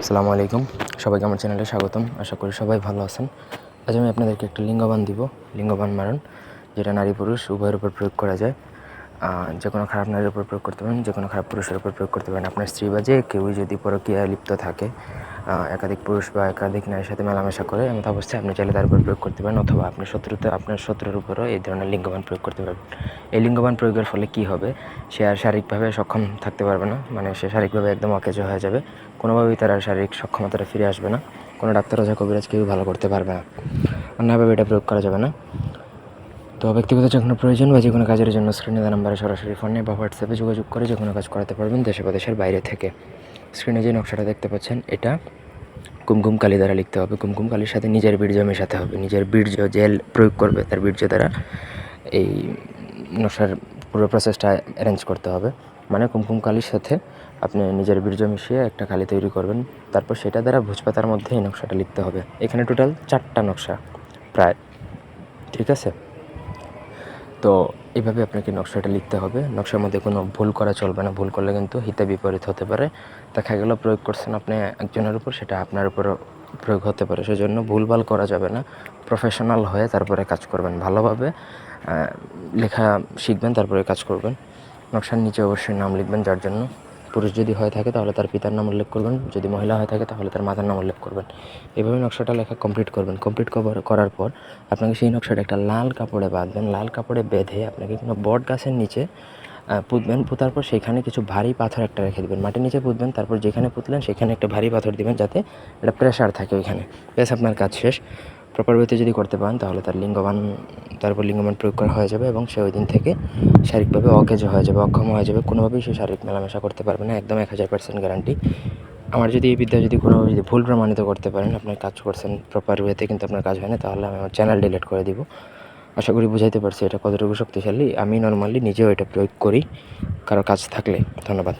আসসালামু আলাইকুম। সবাইকে আমার চ্যানেলে স্বাগতম। আশা করি সবাই ভালো আছেন। আজ আমি আপনাদেরকে একটা লিঙ্গবান দিব। লিঙ্গবান মারণ, যেটা নারী পুরুষ উভয়ের উপর প্রয়োগ করা যায়। যে কোনো খারাপ নারীর উপর প্রয়োগ করতে পারেন, যে কোনো খারাপ পুরুষের উপর প্রয়োগ করতে পারেন। আপনার স্ত্রী বা যে কেউই যদি পরকীয়ায় লিপ্ত থাকে একাধিক পুরুষ বা একাধিক নারীর সাথে মেলামেশা করে, এমন অবস্থায় আপনি চাইলে তার উপর প্রয়োগ করতে পারেন, অথবা আপনি শত্রুতে, আপনার শত্রুর উপরও এই ধরনের লিঙ্গবান প্রয়োগ করতে পারবেন। এই লিঙ্গবান প্রয়োগের ফলে কি হবে? সে আর শারীরিকভাবে সক্ষম থাকতে পারবে না মানে সে শারীরিকভাবে একদম অকেজো হয়ে যাবে। কোনোভাবেই তার আর শারীরিক সক্ষমতাটা ফিরে আসবে না। কোনো ডাক্তার ওঝা কবিরাজ কেউ ভালো করতে পারবে না। অন্যভাবে এটা প্রয়োগ করা যাবে না। তো ব্যক্তিগত যে কোনো প্রয়োজন বা যে কোনো কাজের জন্য স্ক্রিনে দেওয়া নাম্বারে সরাসরি ফোনে বা হোয়াটসঅ্যাপে যোগাযোগ করে যে কোনো কাজ করাতে পারবেন দেশে বা দেশের বাইরে থেকে। স্ক্রিনে যে নকশাটা দেখতে পাচ্ছেন, এটা কুমকুম কালি দ্বারা লিখতে হবে। কুমকুম কালির সাথে নিজের বীর্য মেশাতে হবে। নিজের বীর্য জেল প্রয়োগ করবে, তার বীর্য দ্বারা এই নকশার পুরো প্রসেসটা অ্যারেঞ্জ করতে হবে। মানে কুমকুম কালির সাথে আপনি নিজের বীর্য মিশিয়ে একটা কালি তৈরি করবেন। তারপর সেটা দ্বারা ভোজপাতার মধ্যে এই নকশাটা লিখতে হবে। এখানে টোটাল চারটা নকশা, প্রায়। ঠিক আছে? তো এইভাবে আপনাকে নকশাটা লিখতে হবে। নকশার মধ্যে কোনো ভুল করা চলবে না। ভুল করলে কিন্তু হিতে বিপরীত হতে পারে। দেখা গেল প্রয়োগ করছেন আপনি একজনের উপর, সেটা আপনার উপরও প্রয়োগ হতে পারে। সেজন্য ভুলভাল করা যাবে না। প্রফেশনাল হয়ে তারপরে কাজ করবেন ভালোভাবে। লেখা শিখবেন, তারপরে কাজ করবেন। নকশার নিচে অবশ্যই নাম লিখবেন, যার জন্য পুরুষ যদি হয়ে থাকে তাহলে তার পিতার নাম উল্লেখ করবেন। যদি মহিলা হয়ে থাকে তাহলে তার মাতার নাম উল্লেখ করবেন। এভাবে নকশাটা লেখা কমপ্লিট করবেন। কমপ্লিট করার পর আপনাকে সেই নকশাটা একটা লাল কাপড়ে বাঁধবেন। লাল কাপড়ে বেঁধে আপনাকে কোনো বট গাছের নিচে পুঁতবেন। পুঁতার পর সেখানে কিছু ভারী পাথর একটা রেখে দেবেন। মাটির নিচে পুঁতবেন। তারপর যেখানে পুঁতলেন সেখানে একটা ভারী পাথর দিবেন যাতে একটা প্রেশার থাকে ওইখানে। ব্যাস, আপনার কাজ শেষ। প্রপার ওয়েতে যদি করতে পারেন, তাহলে তার লিঙ্গবান তারপর লিঙ্গবান প্রয়োগ করা হয়ে যাবে এবং সে ওই দিন থেকে শারীরিকভাবে অকেজ হয়ে যাবে, অক্ষম হয়ে যাবে, কোনোভাবেই সে শারীরিক মেলামেশা করতে পারবে না, একদম এক হাজার পার্সেন্ট গ্যারান্টি আমার যদি এই বিদ্যা যদি কোনোভাবে যদি ভুল প্রমাণিত করতে পারেন আপনার কাজ করছেন প্রপার ওয়েতে কিন্তু আপনার কাজ হয় না, তাহলে আমি আমার চ্যানেল ডিলিট করে দিব। আশা করি বুঝাইতে পারছি এটা কতটুকু শক্তিশালী। আমি নর্মালি নিজেও এটা প্রয়োগ করি, কারও কাজ থাকলে। ধন্যবাদ।